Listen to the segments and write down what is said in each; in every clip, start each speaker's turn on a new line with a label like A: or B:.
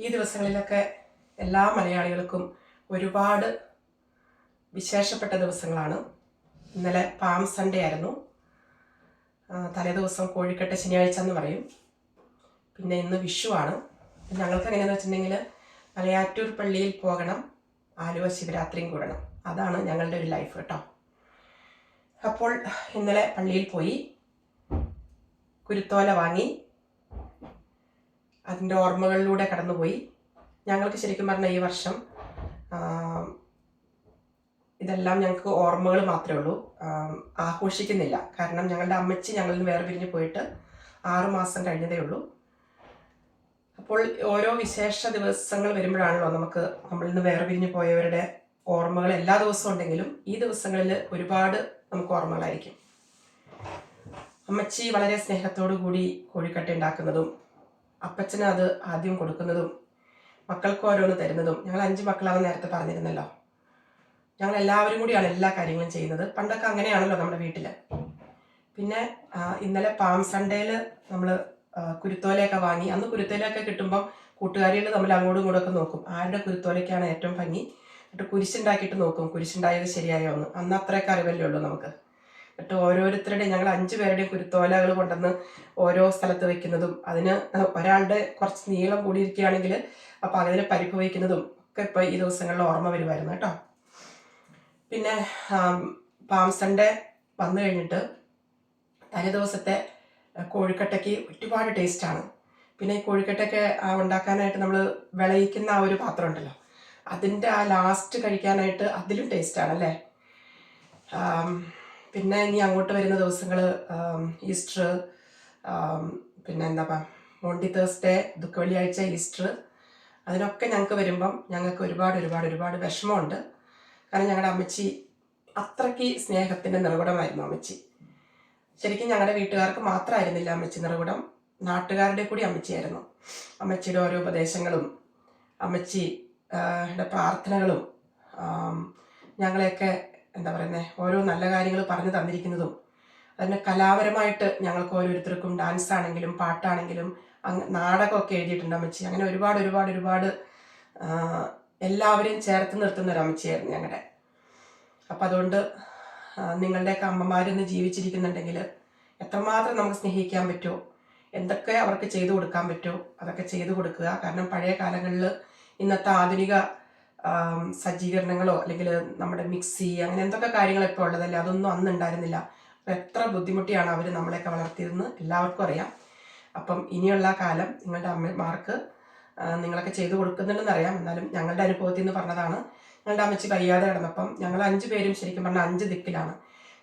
A: ഈ ദിവസങ്ങളിലൊക്കെ എല്ലാ മലയാളികൾക്കും ഒരുപാട് വിശേഷപ്പെട്ട ദിവസങ്ങളാണ്. ഇന്നലെ പാം സൺഡേ ആയിരുന്നു. തലേദിവസം കോഴിക്കട്ട ശനിയാഴ്ച എന്ന് പറയും. പിന്നെ ഇന്ന് വിഷു ആണ്. ഞങ്ങൾക്ക് എങ്ങനെയാണെന്ന് വെച്ചിട്ടുണ്ടെങ്കിൽ മലയാറ്റൂർ പള്ളിയിൽ പോകണം. ആലുവ ശിവരാത്രിയും കൂടണം. അതാണ് ഞങ്ങളുടെ ഒരു ലൈഫ് കേട്ടോ. അപ്പോൾ ഇന്നലെ പള്ളിയിൽ പോയി. കുരുത്തോല വാങ്ങി. അതിന്റെ ഓർമ്മകളിലൂടെ കടന്നുപോയി. ഞങ്ങൾക്ക് ശരിക്കും പറഞ്ഞാൽ ഈ വർഷം ഇതെല്ലാം ഞങ്ങൾക്ക് ഓർമ്മകൾ മാത്രമേ ഉള്ളൂ. ആഘോഷിക്കുന്നില്ല. കാരണം ഞങ്ങളുടെ അമ്മച്ചി ഞങ്ങളിൽ നിന്ന് വേറെ പിരിഞ്ഞ് പോയിട്ട് ആറുമാസം കഴിഞ്ഞതേ ഉള്ളൂ. അപ്പോൾ ഓരോ വിശേഷ ദിവസങ്ങൾ വരുമ്പോഴാണല്ലോ നമുക്ക് നമ്മളിൽ നിന്ന് വേറെ പിരിഞ്ഞ് പോയവരുടെ ഓർമ്മകൾ എല്ലാ ദിവസവും ഉണ്ടെങ്കിലും ഈ ദിവസങ്ങളിൽ ഒരുപാട് നമുക്ക് ഓർമ്മകളായിരിക്കും. അമ്മച്ചി വളരെ സ്നേഹത്തോടു കൂടി കോഴിക്കട്ട ഉണ്ടാക്കുന്നതും അപ്പച്ചന് അത് ആദ്യം കൊടുക്കുന്നതും മക്കൾക്ക് ഓരോന്ന് തരുന്നതും ഞങ്ങൾ അഞ്ച് മക്കളാണെന്ന് നേരത്തെ പറഞ്ഞിരുന്നല്ലോ. ഞങ്ങൾ എല്ലാവരും കൂടിയാണ് എല്ലാ കാര്യങ്ങളും ചെയ്യുന്നത്. പണ്ടൊക്കെ അങ്ങനെയാണല്ലോ നമ്മുടെ വീട്ടിൽ പിന്നെ ഇന്നലെ പാം സൺഡേയിൽ നമ്മൾ കുരുത്തോലയൊക്കെ വാങ്ങി. അന്ന് കുരുത്തോലയൊക്കെ കിട്ടുമ്പോൾ കൂട്ടുകാരികൾ നമ്മൾ അങ്ങോട്ടും ഇങ്ങോട്ടൊക്കെ നോക്കും. ആരുടെ കുരുത്തോലയ്ക്കാണ് ഏറ്റവും ഭംഗി? എന്നിട്ട് കുരിശുണ്ടാക്കിയിട്ട് നോക്കും. കുരിശുണ്ടായത് ശരിയായോ ഒന്ന് അന്ന് അത്രയൊക്കെ അറിവല്ലേ ഉള്ളൂ നമുക്ക്. എന്നിട്ട് ഓരോരുത്തരുടെയും ഞങ്ങൾ അഞ്ചു പേരുടെയും കുരുത്തോലകൾ കൊണ്ടുവന്ന് ഓരോ സ്ഥലത്ത് വെക്കുന്നതും. അതിന് ഒരാളുടെ കുറച്ച് നീളം കൂടിയിരിക്കുകയാണെങ്കിൽ അപ്പൊ അതിന് പരിപ്പ് വയ്ക്കുന്നതും ഒക്കെ ഇപ്പോൾ ഈ ദിവസങ്ങളിൽ ഓർമ്മ വരുമായിരുന്നു കേട്ടോ. പിന്നെ പാംസന്റെ വന്നു കഴിഞ്ഞിട്ട് തലേ ദിവസത്തെ കോഴിക്കട്ടയ്ക്ക് ഒരുപാട് ടേസ്റ്റാണ് പിന്നെ ഈ കോഴിക്കട്ടയൊക്കെ ഉണ്ടാക്കാനായിട്ട് നമ്മൾ വിളയിക്കുന്ന ആ ഒരു പാത്രം ഉണ്ടല്ലോ അതിന്റെ ആ ലാസ്റ്റ് കഴിക്കാനായിട്ട് അതിലും ടേസ്റ്റാണ് അല്ലേ? പിന്നെ ഇനി അങ്ങോട്ട് വരുന്ന ദിവസങ്ങൾ ഈസ്റ്റർ പിന്നെ എന്താ മോണ്ടി തേഴ്സ്ഡേ ദുഃഖ വെള്ളിയാഴ്ച ഈസ്റ്റർ അതിനൊക്കെ ഞങ്ങൾക്ക് വരുമ്പം ഞങ്ങൾക്ക് ഒരുപാട് ഒരുപാട് ഒരുപാട് വിഷമമുണ്ട്. കാരണം ഞങ്ങളുടെ അമ്മച്ചി അത്രയ്ക്ക് സ്നേഹത്തിന്റെ നിറകുടമായിരുന്നു അമ്മച്ചി. ശരിക്കും ഞങ്ങളുടെ വീട്ടുകാർക്ക് മാത്രമായിരുന്നില്ല അമ്മച്ചി നിറകുടം. നാട്ടുകാരുടെ കൂടി അമ്മച്ചിയായിരുന്നു. അമ്മച്ചിയുടെ ഓരോ ഉപദേശങ്ങളും അമ്മച്ചി പ്രാർത്ഥനകളും ഞങ്ങളെയൊക്കെ എന്താ പറയുന്നത് ഓരോ നല്ല കാര്യങ്ങൾ പറഞ്ഞു തന്നിരിക്കുന്നതും. അതിന് കലാപരമായിട്ട് ഞങ്ങൾക്ക് ഓരോരുത്തർക്കും ഡാൻസ് ആണെങ്കിലും പാട്ടാണെങ്കിലും അങ്ങ് നാടകമൊക്കെ എഴുതിയിട്ടുണ്ട് അമ്മച്ചി. അങ്ങനെ ഒരുപാട് ഒരുപാട് ഒരുപാട് എല്ലാവരെയും ചേർത്ത് നിർത്തുന്ന ഒരു അമ്മച്ചിയായിരുന്നു ഞങ്ങളുടെ അപ്പം അതുകൊണ്ട് നിങ്ങളുടെയൊക്കെ അമ്മമാരിന്ന് ജീവിച്ചിരിക്കുന്നുണ്ടെങ്കിൽ എത്രമാത്രം നമുക്ക് സ്നേഹിക്കാൻ പറ്റുമോ എന്തൊക്കെ അവർക്ക് ചെയ്തു കൊടുക്കാൻ പറ്റുമോ അതൊക്കെ ചെയ്തു കൊടുക്കുക. കാരണം പഴയ കാലങ്ങളിൽ ഇന്നത്തെ ആധുനിക സജ്ജീകരണങ്ങളോ അല്ലെങ്കിൽ നമ്മുടെ മിക്സി അങ്ങനെ എന്തൊക്കെ കാര്യങ്ങൾ ഇപ്പോൾ ഉള്ളതല്ലേ? അതൊന്നും അന്ന് ഉണ്ടായിരുന്നില്ല അപ്പം എത്ര ബുദ്ധിമുട്ടിയാണ് അവർ നമ്മളെയൊക്കെ വളർത്തിയതെന്ന് എല്ലാവർക്കും അറിയാം. അപ്പം ഇനിയുള്ള കാലം നിങ്ങളുടെ അമ്മമാർക്ക് നിങ്ങളൊക്കെ ചെയ്തു കൊടുക്കുന്നുണ്ടെന്ന് അറിയാം. എന്നാലും ഞങ്ങളുടെ അനുഭവത്തിൽ നിന്ന് പറഞ്ഞതാണ്. ഞങ്ങളുടെ അമ്മച്ചി വയ്യാതെ കിടന്നപ്പം ഞങ്ങൾ അഞ്ച് പേരും ശരിക്കും പറഞ്ഞാൽ അഞ്ച് ദിക്കിലാണ്.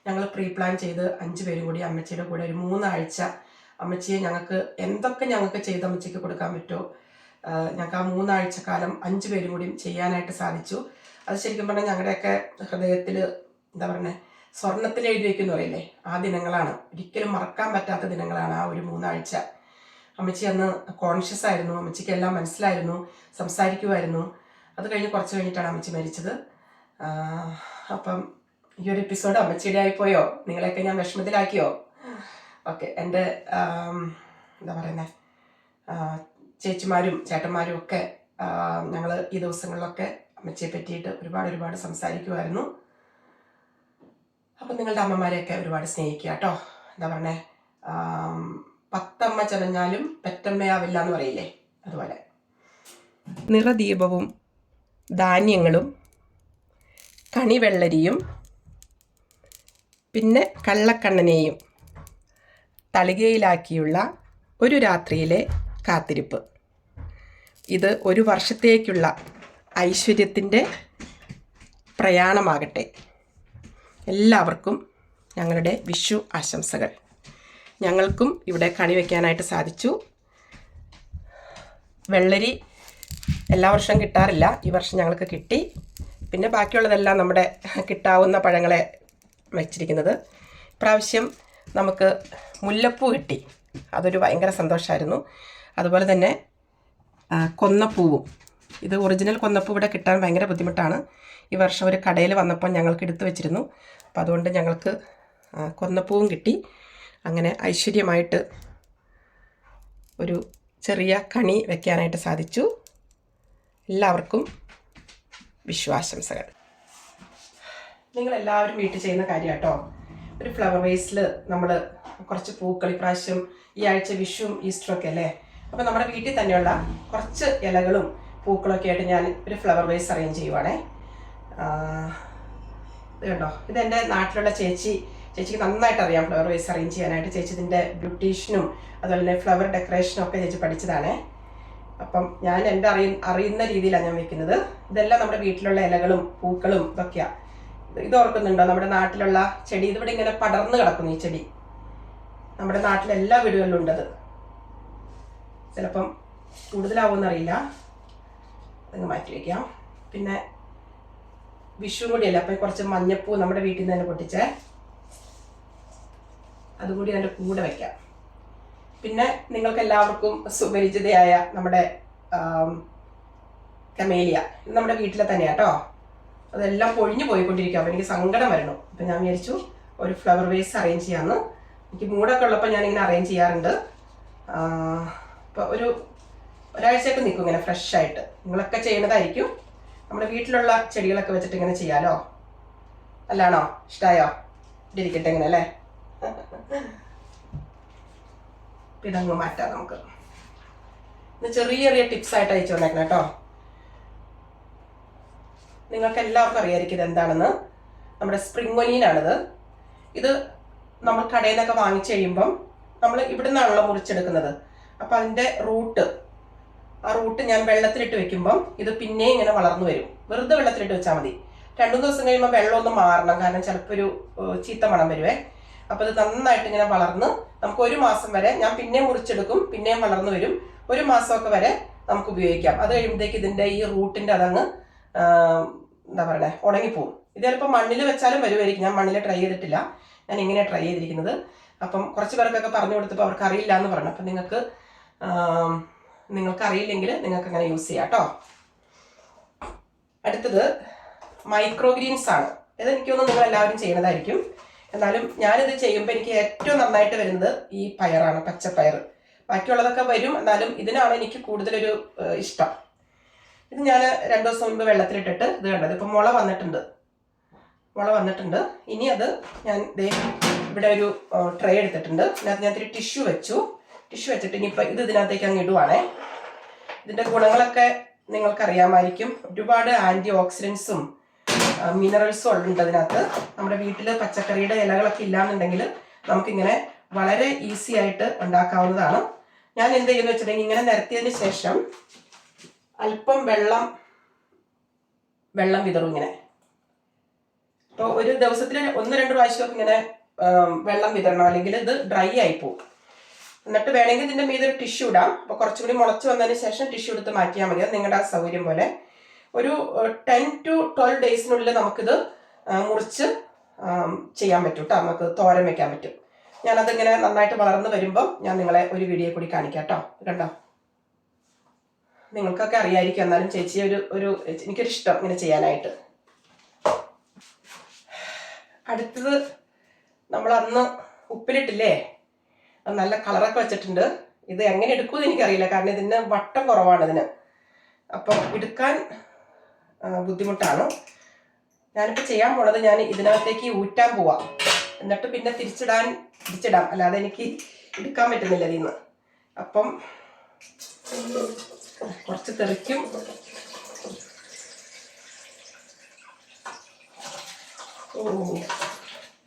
A: ഞങ്ങൾ പ്രീ പ്ലാൻ ചെയ്ത് അഞ്ച് പേരും കൂടി അമ്മച്ചിയുടെ കൂടെ ഒരു മൂന്നാഴ്ച അമ്മച്ചിയെ ഞങ്ങൾക്ക് എന്തൊക്കെ ഞങ്ങൾക്ക് ചെയ്ത് അമ്മച്ചിക്ക് കൊടുക്കാൻ പറ്റുമോ ഞങ്ങൾക്ക് ആ മൂന്നാഴ്ച കാലം അഞ്ച് പേരും കൂടി ചെയ്യാനായിട്ട് സാധിച്ചു. അത് ശരിക്കും പറഞ്ഞാൽ ഞങ്ങളുടെയൊക്കെ ഹൃദയത്തിൽ എന്താ പറയുന്നത് സ്വർണത്തിൽ എഴുതി വയ്ക്കുന്ന പറയില്ലേ ആ ദിനങ്ങളാണ്. ഒരിക്കലും മറക്കാൻ പറ്റാത്ത ദിനങ്ങളാണ് ആ ഒരു മൂന്നാഴ്ച. അമ്മച്ചി അന്ന് കോൺഷ്യസ് ആയിരുന്നു അമ്മച്ചിക്ക് എല്ലാം മനസ്സിലായിരുന്നു സംസാരിക്കുമായിരുന്നു. അത് കഴിഞ്ഞ് കുറച്ച് കഴിഞ്ഞിട്ടാണ് അമ്മച്ചി മരിച്ചത്. അപ്പം ഈ ഒരു എപ്പിസോഡ് അമ്മച്ചിയുടെ ആയിപ്പോയോ നിങ്ങളെയൊക്കെ ഞാൻ വിഷമത്തിലാക്കിയോ? ഓക്കെ എന്റെ എന്താ പറയുന്നത് ചേച്ചിമാരും ചേട്ടന്മാരും ഒക്കെ ഞങ്ങൾ ഈ ദിവസങ്ങളിലൊക്കെ അമ്മച്ചിയെ പറ്റിയിട്ട് ഒരുപാട് ഒരുപാട് സംസാരിക്കുമായിരുന്നു അപ്പം നിങ്ങളുടെ അമ്മമാരെയൊക്കെ ഒരുപാട് സ്നേഹിക്കുക കേട്ടോ. എന്താ പറഞ്ഞേ? പത്തമ്മ ചതഞ്ഞാലും പെറ്റമ്മയാവില്ല എന്ന് പറയില്ലേ? അതുപോലെ. നിറദീപവും ധാന്യങ്ങളും കണിവെള്ളരിയും പിന്നെ കള്ളക്കണ്ണനെയും തളികയിലാക്കിയുള്ള ഒരു രാത്രിയിലെ കാത്തിരിപ്പ്. ഇത് ഒരു വർഷത്തേക്കുള്ള ഐശ്വര്യത്തിന്റെ പ്രയാണമാകട്ടെ. എല്ലാവർക്കും ഞങ്ങളുടെ വിഷു ആശംസകൾ. ഞങ്ങൾക്കും ഇവിടെ കണി വയ്ക്കാനായിട്ട് സാധിച്ചു. വെള്ളരി എല്ലാ വർഷവും കിട്ടാറില്ല. ഈ വർഷം ഞങ്ങൾക്ക് കിട്ടി. പിന്നെ ബാക്കിയുള്ളതെല്ലാം നമ്മുടെ കിട്ടാവുന്ന പഴങ്ങളെ വെച്ചിരിക്കുന്നത്. പ്രാവശ്യം നമുക്ക് മുല്ലപ്പൂ കിട്ടി. അതൊരു ഭയങ്കര സന്തോഷമായിരുന്നു അതുപോലെ തന്നെ കൊന്നപ്പൂവും. ഇത് ഒറിജിനൽ കൊന്നപ്പൂ ഇവിടെ കിട്ടാൻ ഭയങ്കര ബുദ്ധിമുട്ടാണ്. ഈ വർഷം ഒരു കടയിൽ വന്നപ്പോൾ ഞങ്ങൾക്ക് എടുത്തു വെച്ചിരുന്നു. അപ്പോൾ അതുകൊണ്ട് ഞങ്ങൾക്ക് കൊന്നപ്പൂവും കിട്ടി. അങ്ങനെ ഐശ്വര്യമായിട്ട് ഒരു ചെറിയ കണി വെക്കാനായിട്ട് സാധിച്ചു. എല്ലാവർക്കും വിശ്വാസംസകൾ നിങ്ങളെല്ലാവരും വീട്ടിൽ ചെയ്യുന്ന കാര്യം കേട്ടോ ഒരു ഫ്ലവർ വേസിൽ നമ്മൾ കുറച്ച് പൂക്കൾ ഇപ്രാവശ്യം ഈ ആഴ്ച വിഷുവും ഈസ്റ്ററും ഒക്കെ അല്ലേ? അപ്പം നമ്മുടെ വീട്ടിൽ തന്നെയുള്ള കുറച്ച് ഇലകളും പൂക്കളൊക്കെ ആയിട്ട് ഞാൻ ഒരു ഫ്ലവർ വേസ് അറേഞ്ച് ചെയ്യുവാണേ. ഇത് കണ്ടോ? ഇതെന്റെ നാട്ടിലുള്ള ചേച്ചി ചേച്ചിക്ക് നന്നായിട്ട് അറിയാം ഫ്ലവർ വേസ് അറേഞ്ച് ചെയ്യാനായിട്ട്. ചേച്ചി ഇതിന്റെ ബ്യൂട്ടീഷ്യനും അതുപോലെ തന്നെ ഫ്ലവർ ഡെക്കറേഷനും ഒക്കെ ചേച്ചി പഠിച്ചതാണേ. അപ്പം ഞാൻ എന്റെ അറിയ അറിയുന്ന രീതിയിലാണ് ഞാൻ വെക്കുന്നത്. ഇതെല്ലാം നമ്മുടെ വീട്ടിലുള്ള ഇലകളും പൂക്കളും ഇതൊക്കെയാണ് ഇത് ഓർക്കുന്നുണ്ടോ? നമ്മുടെ നാട്ടിലുള്ള ചെടി ഇതിവിടെ ഇങ്ങനെ പടർന്നു കിടക്കുന്നു ഈ ചെടി. നമ്മുടെ നാട്ടിലെ എല്ലാ വീടുകളിലും ഉണ്ടത്. ചിലപ്പം കൂടുതലാവുമെന്നറിയില്ല അതങ്ങ് മാറ്റി വയ്ക്കാം പിന്നെ വിഷു കൂടിയല്ലേ അപ്പം കുറച്ച് മഞ്ഞപ്പൂ നമ്മുടെ വീട്ടിൽ നിന്ന് തന്നെ പൊട്ടിച്ചേ. അതുകൂടി അതിന്റെ കൂടെ വയ്ക്കാം പിന്നെ നിങ്ങൾക്ക് എല്ലാവർക്കും സുപരിചിതയായ നമ്മുടെ കമേലിയ. ഇത് നമ്മുടെ വീട്ടിലെ തന്നെയാ കേട്ടോ അതെല്ലാം പൊഴിഞ്ഞു പോയിക്കൊണ്ടിരിക്കും അപ്പോൾ എനിക്ക് സങ്കടം വരണം. അപ്പം ഞാൻ വിചാരിച്ചു ഒരു ഫ്ലവർ വേസ് അറേഞ്ച് ചെയ്യാമെന്ന് എനിക്ക് മൂടൊക്കെ ഉള്ളപ്പോൾ ഞാനിങ്ങനെ അറേഞ്ച് ചെയ്യാറുണ്ട്. അപ്പോൾ ഒരു ഒരാഴ്ചയൊക്കെ നിൽക്കും ഇങ്ങനെ ഫ്രഷ് ആയിട്ട്. നിങ്ങളൊക്കെ ചെയ്യുന്നതായിരിക്കും നമ്മുടെ വീട്ടിലുള്ള ചെടികളൊക്കെ വെച്ചിട്ട് ഇങ്ങനെ ചെയ്യാലോ? അല്ലാണോ? ഇഷ്ടമായോ ഇരിക്കട്ടെ ഇങ്ങനെ അല്ലേ? ഇതങ്ങ് മാറ്റാം നമുക്ക്. ഇത് ചെറിയ ചെറിയ ടിപ്സ് ആയിട്ട് അയച്ചു വന്നേക്കണം കേട്ടോ. നിങ്ങൾക്ക് എല്ലാവർക്കും അറിയായിരിക്കും എന്താണെന്ന് നമ്മുടെ സ്പ്രിംഗ് ഒലീനാണിത് ഇത് നമ്മൾ കടയിൽ നിന്നൊക്കെ വാങ്ങിച്ചു കഴിയുമ്പം നമ്മൾ ഇവിടെ നിന്നാണല്ലോ മുറിച്ചെടുക്കുന്നത്. അപ്പം അതിന്റെ റൂട്ട്. ആ റൂട്ട് ഞാൻ വെള്ളത്തിലിട്ട് വെക്കുമ്പം ഇത് പിന്നെ ഇങ്ങനെ വളർന്നു വരും. വെറുതെ വെള്ളത്തിലിട്ട് വെച്ചാൽ മതി. രണ്ടു ദിവസം കഴിയുമ്പോൾ വെള്ളം ഒന്ന് മാറണം. കാരണം ചിലപ്പോൾ ഒരു ചീത്ത മണം വരുവേ. അപ്പോൾ ഇത് നന്നായിട്ട് ഇങ്ങനെ വളർന്ന് നമുക്ക് ഒരു മാസം വരെ ഞാൻ പിന്നെ മുറിച്ചെടുക്കും പിന്നെയും വളർന്നു വരും. ഒരു മാസമൊക്കെ വരെ നമുക്ക് ഉപയോഗിക്കാം. അത് കഴിയുമ്പോഴത്തേക്ക് ഇതിന്റെ ഈ റൂട്ടിന്റെ അതങ്ങ് എന്താ പറയണേ ഉണങ്ങിപ്പോവും. ഇത് ചിലപ്പോൾ മണ്ണിൽ വെച്ചാലും വരുമായിരിക്കും ഞാൻ മണ്ണിൽ ട്രൈ ചെയ്തിട്ടില്ല. ഞാൻ ഇങ്ങനെ ട്രൈ ചെയ്തിരിക്കുന്നത്. അപ്പം കുറച്ച് പേർക്കൊക്കെ പറഞ്ഞു കൊടുത്തപ്പോൾ അവർക്ക് അറിയില്ല എന്ന് പറഞ്ഞു. അപ്പം നിങ്ങൾക്ക് ആം, നിങ്ങൾക്ക് അങ്ങനെ യൂസ് ചെയ്യാം കേട്ടോ. അടുത്തത് മൈക്രോ ഗ്രീൻസ് ആണ്. ഇത് എനിക്ക് തോന്നുന്നു നിങ്ങൾ എല്ലാവരും ചെയ്യുന്നതായിരിക്കും. എന്നാലും ഞാനിത് ചെയ്യുമ്പോൾ എനിക്ക് ഏറ്റവും നന്നായിട്ട് വരുന്നത് ഈ പയറാണ് പച്ചപ്പയർ. ബാക്കിയുള്ളതൊക്കെ വരും. എന്നാലും ഇതിനാണ് എനിക്ക് കൂടുതലൊരു ഇഷ്ടം. ഇത് ഞാൻ രണ്ടു ദിവസം മുൻപ് വെള്ളത്തിലിട്ടിട്ട് ഇത് കണ്ടത്. ഇപ്പം മുള വന്നിട്ടുണ്ട്. മുള വന്നിട്ടുണ്ട്. ഇനി അത് ഞാൻ ഇവിടെ ഒരു ട്രേ എടുത്തിട്ടുണ്ട്. അതിനകത്ത് ഞാൻ ഇത്തിരി ടിഷ്യൂ വെച്ചു. ടിഷ്യൂ വെച്ചിട്ട് ഇനിയിപ്പോൾ ഇത് ഇതിനകത്തേക്ക് അങ്ങ് ഇടുവാണേ. ഇതിന്റെ ഗുണങ്ങളൊക്കെ നിങ്ങൾക്കറിയാമായിരിക്കും. ഒരുപാട് ആന്റി ഓക്സിഡൻസും മിനറൽസും ഉണ്ട് അതിനകത്ത്. നമ്മുടെ വീട്ടിൽ പച്ചക്കറിയുടെ ഇലകളൊക്കെ ഇല്ലാന്നുണ്ടെങ്കിൽ നമുക്കിങ്ങനെ വളരെ ഈസി ആയിട്ട് ഉണ്ടാക്കാവുന്നതാണ്. ഞാൻ എന്ത് ചെയ്യുന്നു വെച്ചിട്ടുണ്ടെങ്കിൽ ഇങ്ങനെ നിരത്തിയതിന് ശേഷം അല്പം വെള്ളം വെള്ളം വിതറും ഇങ്ങനെ. അപ്പോൾ ഒരു ദിവസത്തിൽ ഒന്ന് രണ്ട് പ്രാവശ്യമൊക്കെ ഇങ്ങനെ വെള്ളം വിതരണം അല്ലെങ്കിൽ ഇത് ഡ്രൈ ആയി പോകും എന്നിട്ട് വേണമെങ്കിൽ ഇതിന്റെ മീതെ ഒരു ടിഷ്യൂ ഇടാം. അപ്പോൾ കുറച്ചുകൂടി മുളച്ച് വന്നതിന് ശേഷം ടിഷ്യൂ എടുത്ത് മാറ്റിയാൽ മതി. അത് നിങ്ങളുടെ ആ സൗകര്യം പോലെ. ഒരു ടെൻ ടു ട്വൽവ് ഡേയ്സിനുള്ളിൽ നമുക്കിത് മുറിച്ച് ചെയ്യാൻ പറ്റും കേട്ടോ നമുക്ക് തോരൻ വെക്കാൻ പറ്റും. ഞാനതിങ്ങനെ നന്നായിട്ട് വളർന്നു വരുമ്പോൾ ഞാൻ നിങ്ങളെ ഒരു വീഡിയോ കൂടി കാണിക്കാം കേട്ടോ കണ്ടോ? നിങ്ങൾക്കൊക്കെ അറിയായിരിക്കും എന്നാലും ചേച്ചി ഒരു ഒരു എനിക്കൊരു ഇഷ്ടം ഇങ്ങനെ ചെയ്യാനായിട്ട്. അടുത്തത് നമ്മൾ അന്ന് ഉപ്പിലിട്ടില്ലേ? നല്ല കളറൊക്കെ വെച്ചിട്ടുണ്ട്. ഇത് എങ്ങനെ എടുക്കുമെന്ന് എനിക്കറിയില്ല. കാരണം ഇതിന് വട്ടം കുറവാണ് ഇതിന്. അപ്പം എടുക്കാൻ ബുദ്ധിമുട്ടാണ്. ഞാനിപ്പോൾ ചെയ്യാൻ പോണത് ഞാൻ ഇതിനകത്തേക്ക് ഊറ്റാൻ പോവാം. എന്നിട്ട് പിന്നെ തിരിച്ചിടാൻ തിരിച്ചിടാം. അല്ലാതെ എനിക്ക് എടുക്കാൻ പറ്റുന്നില്ല ഇതിൽ നിന്ന് അപ്പം കുറച്ച് തെറിക്കും.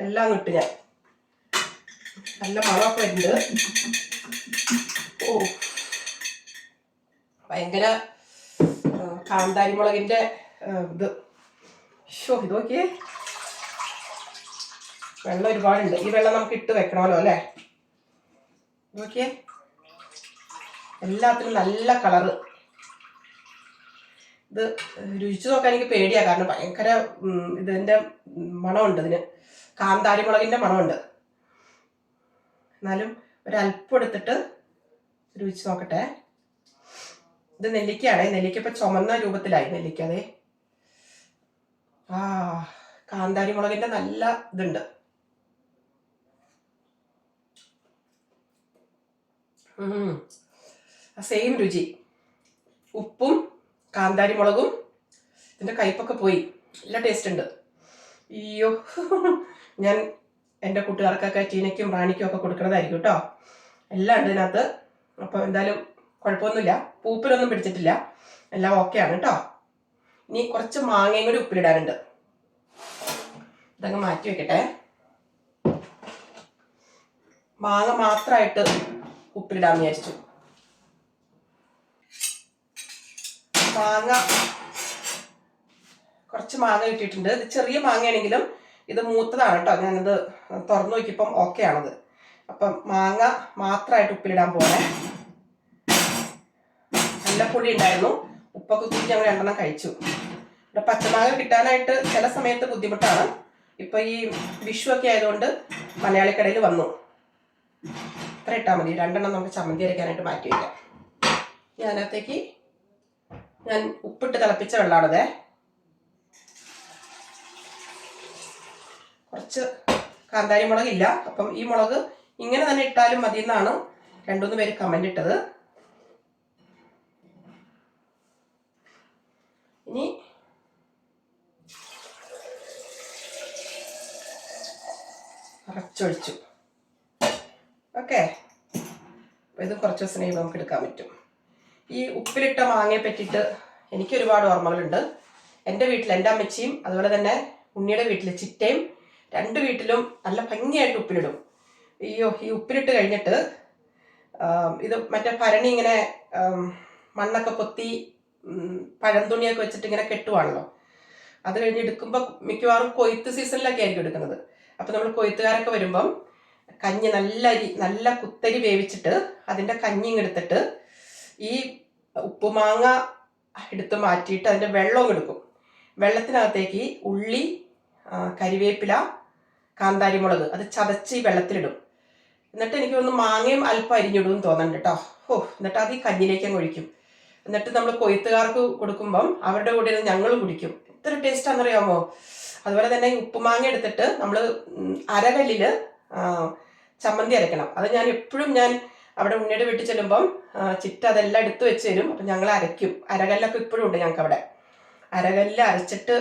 A: എല്ലാം കിട്ടും ഞാൻ. നല്ല മണമൊക്കെ ഉണ്ട് ഓ. ഭയങ്കര കാന്താരി മുളകിന്റെ ഇത്. ഷോ ഇത് നോക്കിയേ. വെള്ളം ഒരുപാടുണ്ട്. ഈ വെള്ളം നമുക്ക് ഇട്ട് വെക്കണമല്ലോ അല്ലേ? നോക്കിയേ. എല്ലാത്തിനും നല്ല കളറ്. ഇത് രുചിച്ചു നോക്കാൻ എനിക്ക് പേടിയാ. കാരണം ഭയങ്കര ഇതിന്റെ മണമുണ്ട് ഇതിന്. കാന്താരി മുളകിന്റെ മണമുണ്ട്. എന്നാലും ഒരല്പം എടുത്തിട്ട് രുചിച്ച് നോക്കട്ടെ. ഇത് നെല്ലിക്കയാണ്. നെല്ലിക്ക ഇപ്പൊ ചുമന്ന രൂപത്തിലായി നെല്ലിക്ക അതെ ആ കാന്താരി മുളകിന്റെ നല്ല ഇതുണ്ട്. സെയിം രുചി. ഉപ്പും കാന്താരി മുളകും ഇതിന്റെ കയ്പൊക്കെ പോയി. നല്ല ടേസ്റ്റ് ഉണ്ട്. അയ്യോ. ഞാൻ എന്റെ കൂട്ടുകാർക്കൊക്കെ ചീനയ്ക്കും റാണിക്കും ഒക്കെ കൊടുക്കുന്നതായിരിക്കും കേട്ടോ. എല്ലാം ഉണ്ട് ഇതിനകത്ത്. അപ്പോൾ എന്തായാലും കുഴപ്പമൊന്നുമില്ല. പൂപ്പിലൊന്നും പിടിച്ചിട്ടില്ല. എല്ലാം ഓക്കെയാണ് കേട്ടോ. ഇനി കുറച്ച് മാങ്ങയും കൂടി ഉപ്പിലിടാനുണ്ട്. ഇതങ്ങ് മാറ്റി വെക്കട്ടെ. മാങ്ങ മാത്രമായിട്ട് ഉപ്പിലിടാന്ന് വിചാരിച്ചു. മാങ്ങ കുറച്ച് മാങ്ങ കിട്ടിയിട്ടുണ്ട്. ഇത് ചെറിയ മാങ്ങയാണെങ്കിലും ഇത് മൂത്തതാണ് കേട്ടോ. ഞാനിത് തുറന്നു നോക്കിയപ്പം ഓക്കെ ആണത്. അപ്പം മാങ്ങ മാത്രമായിട്ട് ഉപ്പിലിടാൻ പോണേ. നല്ല പുളി ഉണ്ടായിരുന്നു. ഉപ്പൊക്കെ കൂട്ടി ഞങ്ങൾ രണ്ടെണ്ണം കഴിച്ചു. ഇവിടെ പച്ചമാങ്ങ കിട്ടാനായിട്ട് ചില സമയത്ത് ബുദ്ധിമുട്ടാണ്. ഇപ്പൊ ഈ വിഷു ഒക്കെ ആയതുകൊണ്ട് മലയാളിക്കടയിൽ വന്നു. ഇത്ര ഇട്ടാൽ മതി. രണ്ടെണ്ണം നമുക്ക് ചമ്മന്തി അരയ്ക്കാനായിട്ട് മാറ്റി വയ്ക്കാം ഞാനകത്തേക്ക് ഞാൻ ഉപ്പിട്ട് തിളപ്പിച്ച വെള്ളമാണതേ. കുറച്ച് കാന്താരി മുളകില്ല. അപ്പം ഈ മുളക് ഇങ്ങനെ തന്നെ ഇട്ടാലും മതി എന്നാണ് രണ്ടുമൂന്ന് പേര് കമന്റ് ഇട്ടത്. ഇനി നിറച്ചൊഴിച്ചു ഓക്കെ അപ്പോൾ ഇത് കുറച്ച് ദിവസം കഴിയുമ്പോൾ നമുക്ക് എടുക്കാൻ പറ്റും. ഈ ഉപ്പിലിട്ട മാങ്ങയെ പറ്റിയിട്ട് എനിക്ക് ഒരുപാട് ഓർമ്മകളുണ്ട്. എന്റെ വീട്ടിൽ എന്റെ അമ്മച്ചിയും അതുപോലെ തന്നെ ഉണ്ണിയുടെ വീട്ടിൽ ചിറ്റയും രണ്ട് വീട്ടിലും നല്ല ഭംഗിയായിട്ട് ഉപ്പിലിടും. അയ്യോ ഈ ഉപ്പിലിട്ട് കഴിഞ്ഞിട്ട് ഇത് മറ്റേ ഭരണി ഇങ്ങനെ മണ്ണൊക്കെ പൊത്തി പഴം തുണിയൊക്കെ വെച്ചിട്ട് ഇങ്ങനെ കെട്ടുവാണല്ലോ. അത് കഴിഞ്ഞ് എടുക്കുമ്പോൾ മിക്കവാറും കൊയ്ത്ത് സീസണിലൊക്കെ ആയിരിക്കും എടുക്കുന്നത്. അപ്പം നമ്മൾ കൊയ്ത്തുകാരൊക്കെ വരുമ്പം കഞ്ഞി നല്ല അരി നല്ല കുത്തരി വേവിച്ചിട്ട് അതിന്റെ കഞ്ഞി ഇങ്ങെടുത്തിട്ട് ഈ ഉപ്പുമാങ്ങ എടുത്ത് മാറ്റിയിട്ട് അതിന്റെ വെള്ളവും എടുക്കും. വെള്ളത്തിനകത്തേക്ക് ഉള്ളി കരിവേപ്പില കാന്താരി മുളക് അത് ചതച്ച് വെള്ളത്തിലിടും. എന്നിട്ട് എനിക്ക് ഒന്ന് മാങ്ങയും അല്പം അരിഞ്ഞിടും തോന്നുന്നുണ്ട് കേട്ടോ ഓ എന്നിട്ട് അത് ഈ കഞ്ഞിലേക്ക് അങ്ങ് ഒഴിക്കും. എന്നിട്ട് നമ്മൾ കൊയ്ത്തുകാർക്ക് കൊടുക്കുമ്പം അവരുടെ കൂടെ ഞങ്ങൾ കുടിക്കും. എത്ര ടേസ്റ്റ് ആണെന്നറിയാമോ? അതുപോലെ തന്നെ ഈ ഉപ്പുമാങ്ങ എടുത്തിട്ട് നമ്മൾ അരകല്ലിൽ ചമ്മന്തി അരക്കണം അത് ഞാൻ എപ്പോഴും ഞാൻ അവിടെ ഉണ്ണിയുടെ വീട്ടിൽ ചെല്ലുമ്പം ചിറ്റ അതെല്ലാം എടുത്തു വെച്ച് തരും. അപ്പം ഞങ്ങൾ അരയ്ക്കും. അരകല്ലൊക്കെ ഇപ്പോഴും ഉണ്ട് ഞങ്ങൾക്ക് അവിടെ അരകല്ലിൽ അരച്ചിട്ട്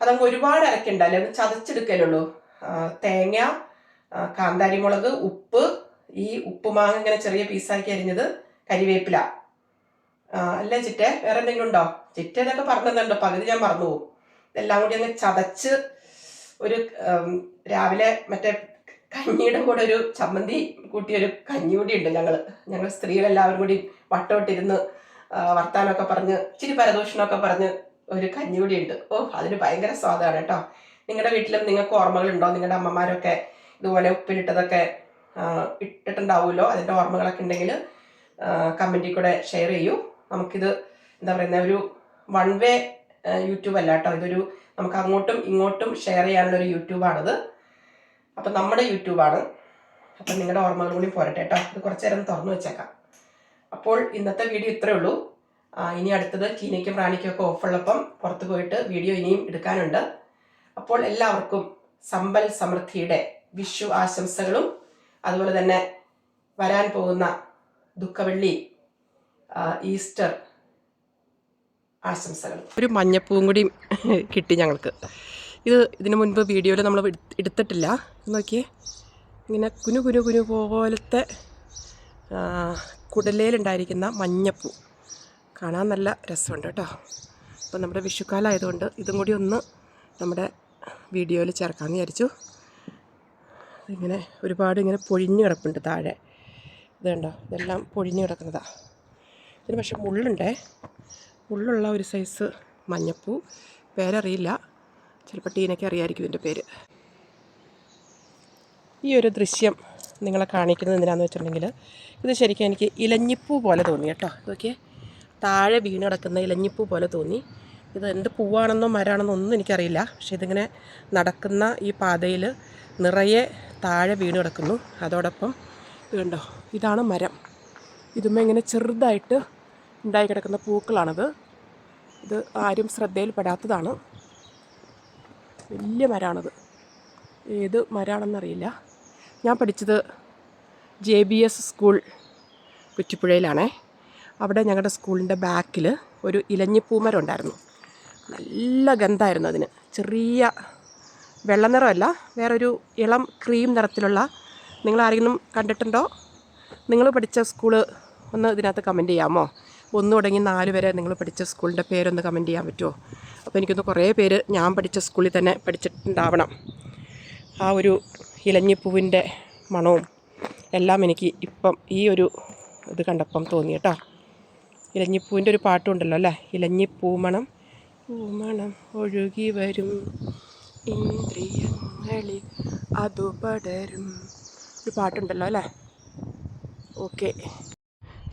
A: അതങ്ങ് ഒരുപാട് അരക്കണ്ട. അല്ലെങ്കിൽ ചതച്ചെടുക്കലുള്ളൂ തേങ്ങ കാന്താരിമുളക് കാന്താരി മുളക് ഉപ്പ് ഈ ഉപ്പുമാങ്ങ ഇങ്ങനെ ചെറിയ പീസാക്കി അരിഞ്ഞത് കരിവേപ്പില. അല്ല ചിറ്റേ? വേറെ എന്തെങ്കിലും ഉണ്ടോ? ചിറ്റ പറഞ്ഞതുണ്ടോ പകുതി ഞാൻ പറഞ്ഞു പോകും. ഇതെല്ലാം കൂടി അങ്ങ് ചതച്ച് ഒരു രാവിലെ മറ്റേ കഞ്ഞിയുടെ കൂടെ ഒരു ചമ്മന്തി കൂട്ടിയ ഒരു കഞ്ഞി കൂടി ഉണ്ട് ഞങ്ങൾ ഞങ്ങൾ സ്ത്രീകളെല്ലാവരും കൂടി വട്ടമിട്ടിരുന്ന് ആ, വർത്താനമൊക്കെ പറഞ്ഞ് ഇച്ചിരി പരദൂഷണമൊക്കെ പറഞ്ഞ് ഒരു കഞ്ഞി കൂടി ഉണ്ട്. ഓ അതിന് ഭയങ്കര സ്വാദാണ് കേട്ടോ. നിങ്ങളുടെ വീട്ടിലും നിങ്ങൾക്ക് ഓർമ്മകൾ ഉണ്ടോ നിങ്ങളുടെ അമ്മമാരൊക്കെ ഇതുപോലെ ഉപ്പിലിട്ടതൊക്കെ ഇട്ടിട്ടുണ്ടാവുമല്ലോ? അതിന്റെ ഓർമ്മകളൊക്കെ ഉണ്ടെങ്കിൽ കമന്റിൽ കൂടെ ഷെയർ ചെയ്യൂ. നമുക്കിത് എന്താ പറയുന്ന ഒരു വൺ വേ യൂട്യൂബ് അല്ല കേട്ടോ. ഇതൊരു നമുക്ക് അങ്ങോട്ടും ഇങ്ങോട്ടും ഷെയർ ചെയ്യാനുള്ള ഒരു യൂട്യൂബാണിത്. അപ്പം നമ്മുടെ യൂട്യൂബാണ്. അപ്പം നിങ്ങളുടെ ഓർമ്മകൾ കൂടി പോരട്ടെ കേട്ടോ. ഇത് കുറച്ച് നേരം തുറന്നു വെച്ചേക്കാം. അപ്പോൾ ഇന്നത്തെ വീഡിയോ ഇത്രയേ ഉള്ളൂ. ഇനി അടുത്തത് ചീനയ്ക്കും റാണിക്കും ഒക്കെ ഓഫുള്ളപ്പം പുറത്ത് പോയിട്ട് വീഡിയോ ഇനിയും എടുക്കാനുണ്ട്. അപ്പോൾ എല്ലാവർക്കും സമ്പൽ സമൃദ്ധിയുടെ വിഷു ആശംസകളും അതുപോലെ തന്നെ വരാൻ പോകുന്ന ദുഃഖവെള്ളി ഈസ്റ്റർ ആശംസകളും. ഒരു മഞ്ഞപ്പൂവും കൂടി കിട്ടി ഞങ്ങൾക്ക്. ഇത് ഇതിനു മുൻപ് വീഡിയോയിൽ നമ്മൾ എടുത്തിട്ടില്ല. നോക്കിയേ. ഇങ്ങനെ കുനു കുനു കുനു പോലത്തെ കുടലയിലുണ്ടായിരിക്കുന്ന മഞ്ഞപ്പൂ. കാണാൻ നല്ല രസമുണ്ട് കേട്ടോ. അപ്പോൾ നമ്മുടെ വിഷുക്കാലമായതുകൊണ്ട് ഇതും കൂടി ഒന്ന് നമ്മുടെ വീഡിയോയിൽ ചേർക്കാമെന്ന് വിചാരിച്ചു. ഇങ്ങനെ ഒരുപാട് ഇങ്ങനെ പൊഴിഞ്ഞ് കിടപ്പുണ്ട് താഴെ. ഇത് കണ്ടോ? ഇതെല്ലാം പൊഴിഞ്ഞ് കിടക്കുന്നതാണ് ഇതിന് പക്ഷേ മുള്ളുണ്ടേ. മുള്ളുള്ള ഒരു സൈസ് മഞ്ഞപ്പൂ. പേരറിയില്ല. ചിലപ്പോൾ ടീനയ്ക്ക് അറിയായിരിക്കും ഇതിന്റെ പേര്. ഈ ഒരു ദൃശ്യം നിങ്ങളെ കാണിക്കുന്നത് എന്തിനാന്ന് വെച്ചിട്ടുണ്ടെങ്കിൽ ഇത് ശരിക്കും എനിക്ക് ഇലഞ്ഞിപ്പൂ പോലെ തോന്നി കേട്ടോ. ഇതൊക്കെ താഴെ വീണ് കിടക്കുന്ന ഇലഞ്ഞിപ്പൂ പോലെ തോന്നി. ഇത് എന്ത് പൂവാണെന്നോ മരാണെന്നോ ഒന്നും എനിക്കറിയില്ല. പക്ഷെ ഇതിങ്ങനെ നടക്കുന്ന ഈ പാതയിൽ നിറയെ താഴെ വീണ് കിടക്കുന്നു. അതോടൊപ്പം ഇതുണ്ടോ ഇതാണ് മരം. ഇതുമ്മ ഇങ്ങനെ ചെറുതായിട്ട് ഉണ്ടായി കിടക്കുന്ന പൂക്കളാണത്. ഇത് ആരും ശ്രദ്ധയിൽപ്പെടാത്തതാണ്. വലിയ മരമാണത്. ഏത് മരമാണെന്നറിയില്ല. ഞാൻ പഠിച്ചത് ജെ ബി എസ് സ്കൂൾ കുറ്റിപ്പുഴയിലാണേ. അവിടെ ഞങ്ങളുടെ സ്കൂളിന്റെ ബാക്കിൽ ഒരു ഇലഞ്ഞിപ്പൂമരം ഉണ്ടായിരുന്നു. നല്ല ഗന്ധമായിരുന്നു അതിന്. ചെറിയ വെള്ള നിറമല്ല വേറൊരു ഇളം ക്രീം നിറത്തിലുള്ള. നിങ്ങൾ ആരെങ്കിലും കണ്ടിട്ടുണ്ടോ? നിങ്ങൾ പഠിച്ച സ്കൂൾ ഒന്ന് ഇതിനകത്ത് കമന്റ് ചെയ്യാമോ? ഒന്ന് തുടങ്ങി നാല് വരെ നിങ്ങൾ പഠിച്ച സ്കൂളിന്റെ പേരൊന്ന് കമന്റ് ചെയ്യാൻ പറ്റുമോ? അപ്പോൾ എനിക്കൊന്ന് കുറേ പേര് ഞാൻ പഠിച്ച സ്കൂളിൽ തന്നെ പഠിച്ചിട്ടുണ്ടാവണം. ആ ഒരു ഇലഞ്ഞിപ്പൂവിന്റെ മണവും എല്ലാം എനിക്ക് ഇപ്പം ഈ ഒരു ഇത് കണ്ടപ്പം തോന്നി കേട്ടോ. ഇലഞ്ഞിപ്പൂവിന്റെ ഒരു പാട്ടുണ്ടല്ലോ അല്ലേ? ഇലഞ്ഞിപ്പൂമണം. പൂമണം ഒഴുകി വരും. ഇന്ദ്രിയങ്ങളിൽ അതു പടരും. ഒരു പാട്ടുണ്ടല്ലോ അല്ലേ? ഓക്കെ.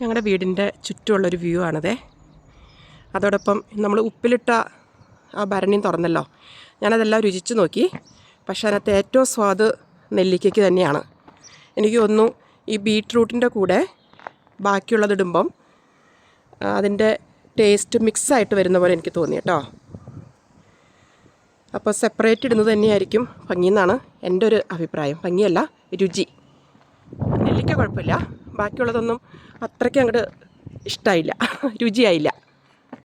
A: ഞങ്ങളുടെ വീടിന്റെ ചുറ്റുമുള്ളൊരു വ്യൂ ആണതേ. അതോടൊപ്പം നമ്മൾ ഉപ്പിലിട്ട ആ ഭരണിയും തുറന്നല്ലോ. ഞാനതെല്ലാം രുചിച്ച് നോക്കി. പക്ഷേ അതിനകത്ത് ഏറ്റവും സ്വാദ് നെല്ലിക്കയ്ക്ക് തന്നെയാണ്. എനിക്ക് തോന്നുന്നു ഈ ബീട്രൂട്ടിന്റെ കൂടെ ബാക്കിയുള്ളതിടുമ്പം അതിന്റെ ടേസ്റ്റ് മിക്സായിട്ട് വരുന്ന പോലെ എനിക്ക് തോന്നി കേട്ടോ. അപ്പോൾ സെപ്പറേറ്റ് ഇടുന്നത് തന്നെയായിരിക്കും ഭംഗി എന്നാണ് എന്റെ ഒരു അഭിപ്രായം. ഭംഗിയല്ല രുചി. നെല്ലിക്ക കുഴപ്പമില്ല. ബാക്കിയുള്ളതൊന്നും അത്രയ്ക്ക് അങ്ങോട്ട് ഇഷ്ടമായില്ല രുചിയായില്ല.